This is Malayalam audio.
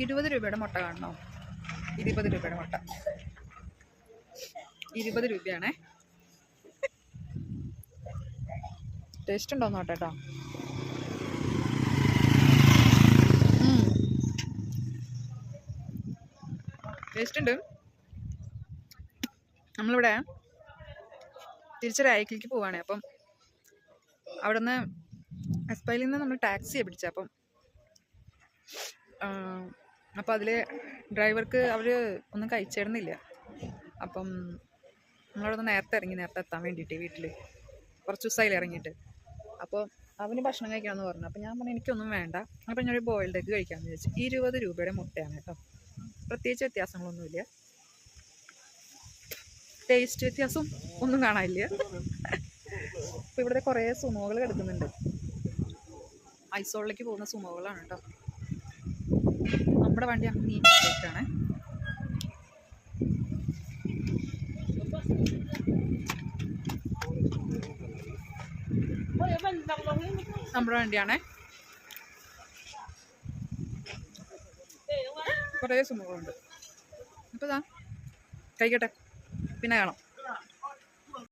ഇരുപത് രൂപയുടെ മുട്ട കാണണോ? ഇരുപത് രൂപയുടെ മുട്ട. ഇരുപത് രൂപയാണേ. ടേസ്റ്റ് ഉണ്ടോ നോട്ടെ കേട്ടോ. ടേസ്റ്റ് ഉണ്ട്. നമ്മളിവിടെ തിരിച്ച് രായക്കിലേക്ക് പോവാണേ. അപ്പം അവിടുന്ന് എസ്പൈലിൽ നിന്ന് നമ്മൾ ടാക്സിയാണ് പിടിച്ചത് അപ്പം അപ്പോൾ അതിൽ ഡ്രൈവർക്ക് അവർ ഒന്നും കഴിച്ചിരുന്നില്ല. അപ്പം നിന്ന് നേരത്തെ ഇറങ്ങി നേരത്തെ എത്താൻ വേണ്ടിയിട്ട് വീട്ടിൽ കുറച്ച് ദിവസമായില്ല ഇറങ്ങിയിട്ട്. അപ്പോൾ അവന് ഭക്ഷണം കഴിക്കാമെന്ന് പറഞ്ഞു. അപ്പോൾ ഞാൻ പറഞ്ഞു എനിക്കൊന്നും വേണ്ട. അപ്പോൾ ഞാനൊരു ബോയിൽഡ് എഗ്ഗ് കഴിക്കാമെന്ന് വിചാരിച്ചു. ഇരുപത് രൂപയുടെ മുട്ടയാണ് കേട്ടോ. പ്രത്യേകിച്ച് വ്യത്യാസങ്ങളൊന്നുമില്ല ടേസ്റ്റ് വ്യത്യാസം ഒന്നും കാണാനില്ല. അപ്പോൾ ഇവിടുത്തെ കുറേ സുമോകൾ കിടക്കുന്നുണ്ട്. ഐസോളിലേക്ക് പോകുന്ന സുമോകളാണ് കേട്ടോ. നമ്മുടെ വണ്ടി അങ്ങ് നീറ്റാണ് നമ്മുടെ വണ്ടിയാണേ. കുറേ സുമുഖമുണ്ട് അപ്പോൾ ഇതാ കഴിക്കട്ടെ. പിന്നെ കാണാം.